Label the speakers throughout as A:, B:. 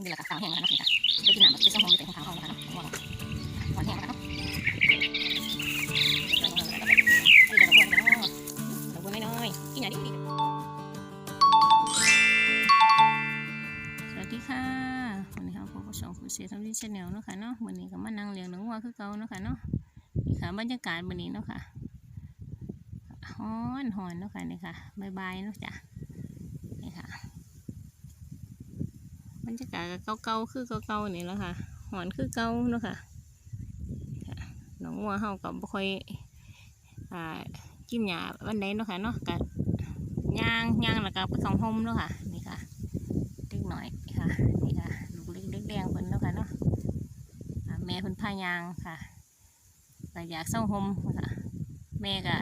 A: นี่แหละค่ะขาวแห้งแล้วเนาะนี่ค่ะไปกินหน้ำแบบไปส่งหอมอยู่แต่ของขาเขาแล้วค่ะเนาะหอมหอมแห้งแล้วเนาะอันนี้ดอกบัวเนาะดอกบัวน้อยๆกินอย่างนี้สวัสดีค่ะวันนี้ค่ะพบกับช่องคุณเสียทำดีชาแนลเนาะค่ะเนาะวันนี้ก็มานั่งเลี้ยงน้องวัวคือเก่าเนาะค่ะเนาะนี่ค่ะบรรยากาศวันนี้เนาะค่ะฮ้อนหอนเนาะค่ะนี่ค่ะบายบายเนาะจ้ะนี่ค่ะ บ รรยากาศก็เก่าๆคือเก่าๆนี่แหละค่ะหอนคือเก่าเนาะค่ะค่ะน้องวัวเฮาก็บ่ค่อยอ่ากินหญ้าวันใดเนาะค่ะเนาะก็ย่างย่างแล้วก็ไปของห่มเนาะค่ะนี่ค่ะเล็กหน่อยค่ะนี่ค่ะลูกเล็กเล็กแดงเพิ่นเนาะค่ะเนาะแม่เพิ่นพายางค่ะก็อยากเศร้าห่มค่ะแม่ก็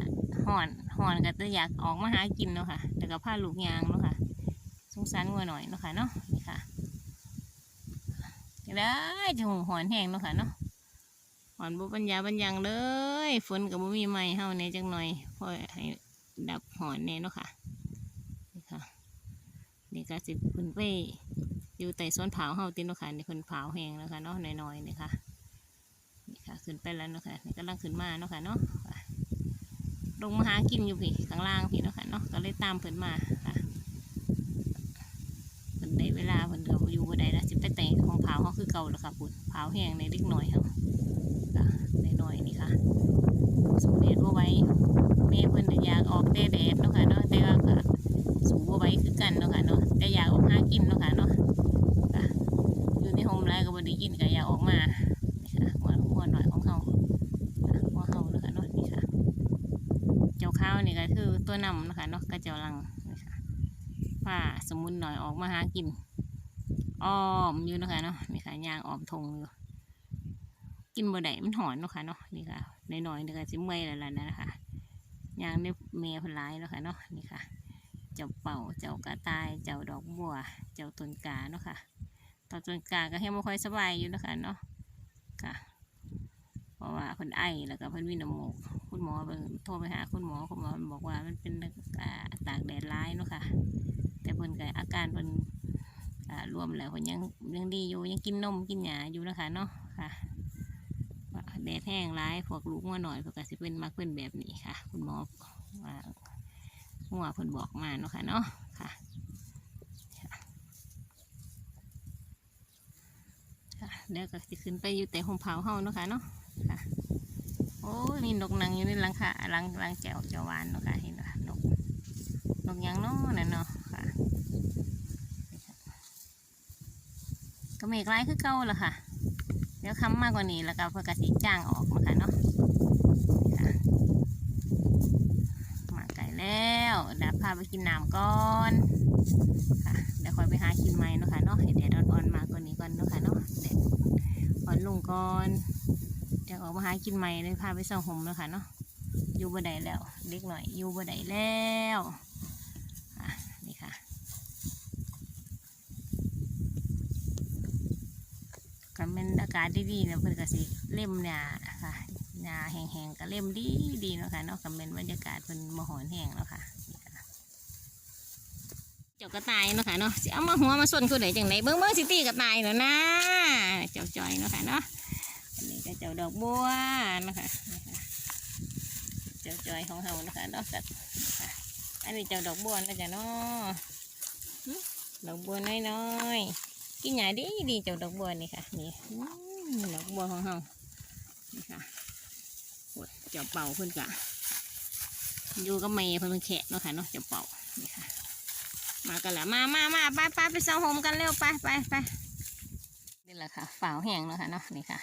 A: ห่อนห่อนก็จะอยากออกมาหากินเนาะค่ะแต่ก็พาลูกยางเนาะค่ะสงสารงัวหน่อยเนาะค่ะเนาะ ได้จะหงหอนแห้งเนาะค่ะเนาะหอนบุปัญญาบัญญังเลยฝนกับบุมีใหม่เฮาเนี่ยจังหน่อยพอให้ดับหอนเนี่ยเนาะค่ะนี่ค่ะนี่ก็สิเพิ่นไปอยู่แต่สวนเผาเฮาติเนาะค่ะนี่เพิ่นเผาแห้งแล้วค่ะเนาะน้อยๆนี่ค่ะนี่ค่ะขึ้นไปแล้วเนาะค่ะนี่กำลังขึ้นมาเนาะค่ะเนาะลงมาหากินอยู่พี่ข้างล่างพี่เนาะค่ะเนาะก็เลยตามเพิ่นมาค่ะเพิ่นได้เวลาเพิ่นก็อยู่บ่ได้ละสิไปแต่ง เขาคือเก่าแล้วค่ะปุ่นเผาแห้งในเล็กน้อยค่ะในน้อยนี่ค่ะสูเดดบ่ไว้แม่เพิ่นน่อยากออกแต่แดดเนาะค่ะเนาะแต่ว่าก็สูบ่ไว้คือกันเนาะค่ะเนาะแต่อยากออกหากินเนาะค่ะเนาะอยู่ในโฮมไลก็บ่ได้กินก็อยากออกมานี่ค่ะหัวหัวหน่อยของเฮาหัวเฮาเนาะค่ะเนาะนี่ค่ะ เจ้าข้าวนี่ก็คือตัวนำเนาะค่ะเนาะก็เจ้าลังนี่ค่ะผ้าสมุนหน่อยออกมาหากิน อ้อมอยู่นะคะเนาะนี่ค่ะยางอ้อมทงอยู่กินบ่ได้มันหอนเนาะค่ะเนาะนี่ค่ะน้อยๆนี่ก็สิเมื่อยแล้วล่ะนะคะยางได้เมย์พนหลายแล้วค่ะเนาะนี่ค่ะ เจ้าเป่าเจ้ากระต่าย เจ้าดอกบัว เจ้าต้นกาเนาะค่ะตอนต้นกาก็ให้บ่ค่อยสบายอยู่นะคะเนาะค่ะ เพราะว่าเพิ่นไอแล้วก็เพิ่นมีน้ำมูกคุณหมอโทรไปหาคุณหมอคุณหมอบอกว่ามันเป็นอ่าตากแดดร้ายเนาะค่ะ แต่เพิ่นก็อาการเพิ่น อ่ารวมแล้วเพิ่นยังยังดีอยู่ยังกินนมกินหญ้าอยู่นะคะเนาะค่ะแดดแห้งร้ายพวกลูกงัวหน่อยพิ่นก็สิเป็นมักเป็นแบบนี้ค่ะ คุณหมอว่างัวเพิ่นบอกมาเนาะค่ะเนาะค่ะเดี๋ยวก็สิขึ้นไปอยู่แต่ห่มเผาเฮาเนาะค่ะเนาะค่ะโอ้ยมีนกนางอยู่ในหลังค่ะหลังหลังแจวจวหวานเนาะค่ะเห็นไหมนกนกยังเนาะนั่นเนาะค่ะ ก็เมฆร้ายคือเก่าละค่ะ เดี๋ยวค้ำมากกว่านี้แล้วก็เพื่อกระสีจ้างออกนะคะเนาะมาไก่แล้วเดี๋ยวพาไปกินน้ำก่อนค่ะเดี๋ยวคอยไปหากินใหม่นะคะเนาะให้แดดอ่อนๆมากกว่านี้ก่อนนะคะเนาะแดดอ่อนลงก่อนเดี๋ยวออกมาหากินใหม่เลยพาไปส่องห่มนะค่ะเนาะอยู่บ่ได้แล้วเล็กหน่อยอยู่บ่ได้แล้วนี่ค่ะ ก็เป็นอากาศดีๆเนะเพิ่นก็สิเล่มหญ้าค่ะหญ้าแห้งๆก็เล่มดีดีเนาะค่ะเนากเป็นบรรยากาศเพิ่นบ่หอนแห้งเนาะค่ะเจ้ากระต่ายเนาะค่ะเนาะสิเอามาหัวมาส่วนคือไหนจังไหนเบิ่งเบิ่งสิตีกระต่ายแล้วนะเจ้าจอยเนาะค่ะเนาะอันนี้ก็เจ้าดอกบัวเนาะค่ะเจ้าจอยของเฮาเนาะค่ะเนาะก็ค่ะอันนี้เจ้าดอกบัวเนาะจ้ะเนาะดอกบัวน้อยๆ กินหญ้าดีดีเจ้าดอกบัวนี่ค่ะนี่ดอกบัวของเฮานี่ค่ะโอ้ยเจ้าเป่าเพิ่นกะอยู่กับเมย์เพิ่นเป็นแขกเนาะค่ะเนาะเจ้าเป่านี่ค่ะ มากันแล้วมามามาไปไปไปเซาโฮมกันเร็วไปไปไปนี่แหละค่ะฝาวแห้งเนาะค่ะเนาะนี่ค่ะ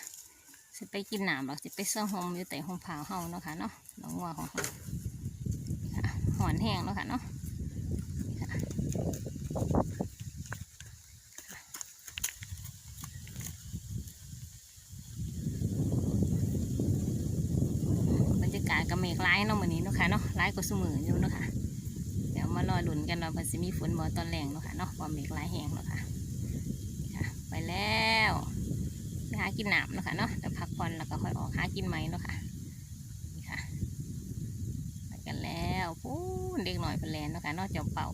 A: สิไปกินหน้ำหรอกสิไปเซาโฮมอยู่แต่โฮมผาเฮาเนาะค่ะเนาะดอกบัวของเฮาค่ะหอนแห้งเนาะค่ะเนาะนี่ค่ะ บรรยากาศกับเมฆร้ายเนาะมื้อนี้เนาะค่ะเนาะร้าย กว่าสมืออยู่เนาะค่ะเดี๋ยวมารอหลุนกันว่ามันจะมีฝนบ่ตอนแรงเนาะค่ะเนาะว่าเมฆร้ายแห้งเนาะค่ะนี่ค่ะ ไปแล้วไปหากินหน้ำเนาะค่ะเนาะเดี๋ยวพักผ่อนแล้วก็ค่อยออกหากินใหมเนาะค่ะนี่ค่ะไปกันแล้วพูนเด็กหน่อยเป็นแลนเนาะค่ะเนาะเจ้าเป่า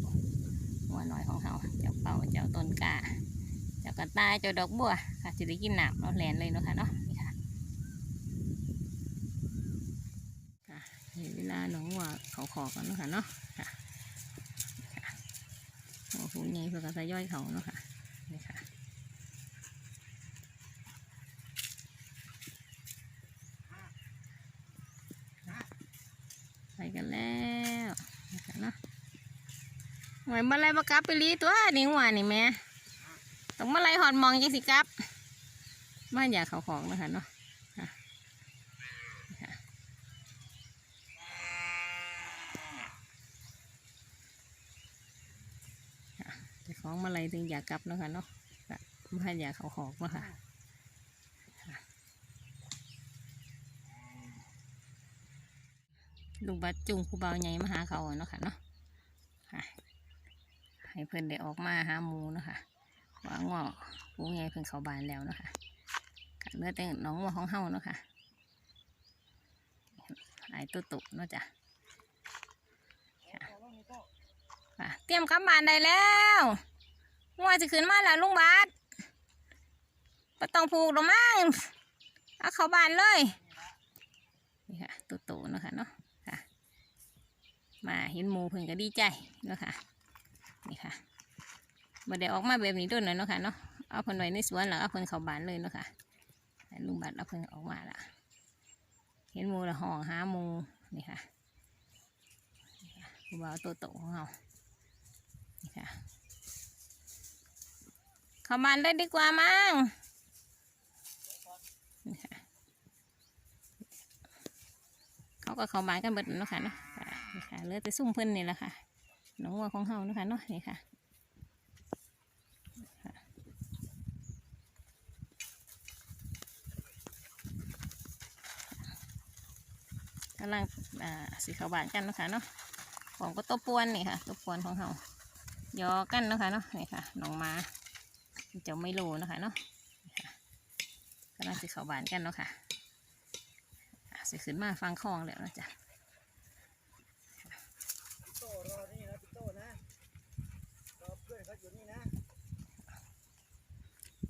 A: หัวหน่อยของเขาเจ้าเป่าเจ้าต้นกาเจ้ากระต่ายเจ้าดอกบัวค่ะจะได้กินหน้ำเราะแลนเลยเนาะค่ะเนาะเห็ นเวลาน้องวัวเขาขอกันเนาะค่ะเนาะค่ะโอ้โหใหญ่เพื่อกระสย่อยเขาเนาะค่ะนี่ค่ะไปกันแล้วนี่ค่ะเนาะหวยมาไล่มากลับไปรีตัวนี่หัวนี่แม่ต้องมาไล่หอดมองยังสิครับบ้านอยากเขาของนะคะเนาะค่ะค่ะแต่ข องมาไล่ถึงอยากกลับเนาะคะเนาะค่ะบ้านอยากเขาของเนาะค่ะค่ะลุงบัดจุงครูเบาใหญ่มาหาเขาอะเนาะค่ะเนาะค่ะให้เพื่อนได้ออกมาหาหมูเนาะค่ะว่างอปูไงเพิ่งเขาบานแล้วเนาะคะค่ะเหลือแต่น้องวัวของเฮาเนาะค่ะไอ้ตัวตุเนาะจ้ะค่ะค่ะเตรียมกลับบานได้แล้ว งัวจะขึ้นมาแล้วลุงบาสก็ต้องผูกหรอมั้งเอาเขาบานเลย นี่ค่ะตัวโตเนาะค่ะเนาะค่ะ มาเห็นหมูเพิ่นก็ดีใจเนาะค่ะ นี่ค่ะบ่ได้ออกมาแบบนี้ด้วยเนาะค่ะเนาะ เอาเพิ่นไว้ในสวนแล้วเอาเพิ่นเข้าบ้านเลยเนาะค่ะลุงบัตรเอาเพิ่นออกมาละเห็นหมูละห้องหาหมูนี่ค่ะนี่ค่ะบ่าวตัวโตของเรานี่ค่ะ เข้าบานได้ดีกว่ามั้งเขาก็เข้าบานกันเบิดนะคะเนาะนี่ค่ะเลือแต่ซุ่มเพิ่นนี่แหละค่ะน้องวัวของเฮานะคะเนาะนี่ค่ะกำลังอ่าสีขาวบานกันนะคะเนาะของก็ตัวปวนนี่ค่ะตัวปวนของเขายอกันนะคะเนาะนี่ค่ะน้องมา เจ้าไม่รู้เนาะคะเนาะนี่ค่ะกำลังสีขาวบานกันเนาะค่ะอะสิขึ้นมาฟังคลองแล้วเนาะจ๊ะ
B: โต้รอนี่นะพี่โต้นะรอเพื่อนเขาอยู่นี่นะ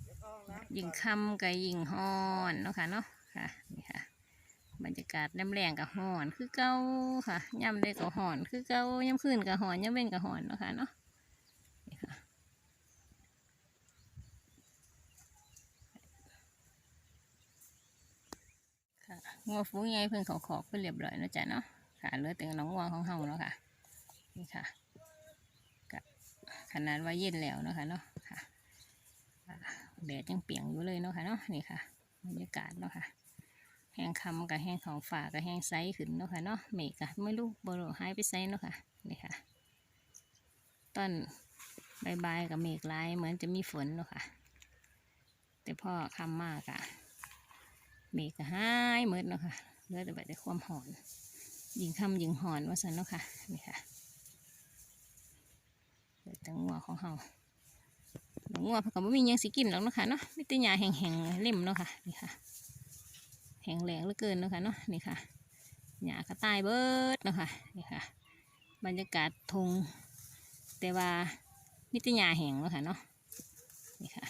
B: เดี๋ยวเข้าห้องน้ำ
A: ยิงคำกับยิงฮอนเนาะค่ะเนาะค่ะนี่ค่ะ บรรยากาศน้ำแรงกับหอน คือเก้าค่ะย่ำได้กับหอน คือเก้าย่ำขึ้นกับหอนย่ำเว้นกับหอนเนาะค่ะเนาะนี่ค่ะ ค่ะงัวฟูงใหญ่เพิ่งเขาขอกเพิ่นเรียบร้อยนะจ๊ะเนาะค่ะเหลือแต่น้องงัวของเฮาเนาะค่ะนี่ค่ะกะขนาดว่าเย็นแล้วเนาะค่ะเนาะค่ะแดดยังเปียงอยู่เลยเนาะค่ะเนาะนี่ค่ะบรรยากาศเนาะค่ะแห้งคำกับแห้งของฝากับแห้งไซขึ้นเนาะค่ะเนาะเมฆกะไม่รู้บรหายไปไซเนาะค่ะนี่ค่ะต้นบายๆกับเมฆลายเหมือนจะมีฝนเนาะค่ะ แต่พ่อคำมากอะ เมฆก็หายหมืดเนาะค่ะเหลือแต่แบบแต่ความหอน ยิงคำยิงหอนว่าสันเนาะค่ะนี่ค่ะเหลือแต่งัวของเฮาแล้วงัวเพิ่นก็บ่มีหยังสิกินหรอกเนาะค่ะเนาะมีแต่หญ้าแห้งๆเล่มเนาะค่ะนี่ค่ะแห้งแล้งเหลือเกินเนาะค่ะเนาะนี่ค่ะหญ้าก็ตายเบิดเนาะค่ะนี่ค่ะ บรรยากาศทงแต่ว่ามีแต่หญ้าแห้งเนาะค่ะเนาะนี่ค่ะ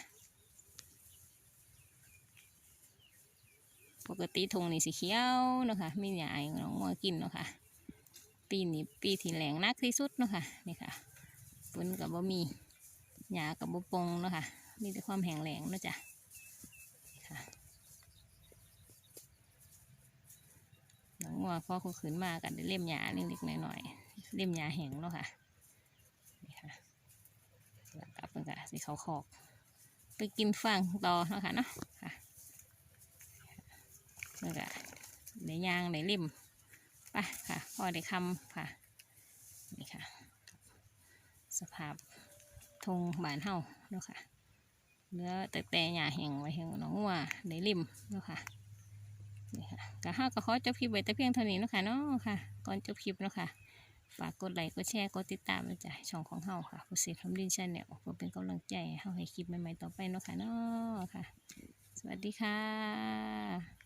A: ปกติทงนี่สีเขียวเนาะค่ะไม่หยายน้องงัวกินเนาะค่ะปีนี้ปีที่แหลงนักที่สุดเนาะค่ะนี่ค่ะฝนกับบ่มีหยากับบ่ปงเนาะค่ะมีแต่ความแห้งแล้งเนาะจ้ะนี่ค่ะน้องงัวพอเขาขึ้นมากันได้เล่มหยาเล็กๆหน่อยๆเล่มหยาแห้งเนาะค่ะนี่ค่ะแล้วกลับเป็นกะสีเขาวขอกไปกินฟางต่อเนาะค่ะเนาะค่ะ แล้วก็ในยางในริมไปค่ะพอได้คำค่ะนี่ค่ะ สภาพทงบานเฮาเนาะค่ะเหลือแต่แต่หญ้าแห้งไว้แห้งน้องวัวในริมเนาะค่ะนี่ค่ะก็ห้าก็ขอจบคลิปไว้แต่เพียงเท่านี้เนาะค่ะเนาะค่ะก่อนจบคลิปเนาะค่ะฝากกดไลค์กดแชร์กดติดตามนะจ๊ะช่องของเฮาค่ะผู้เสพทำดินชาแนเพื่อเป็นกำลังใจให้เฮาให้คลิปใหม่ๆต่อไปเนาะค่ะเนาะค่ะ สวัสดีค่ะ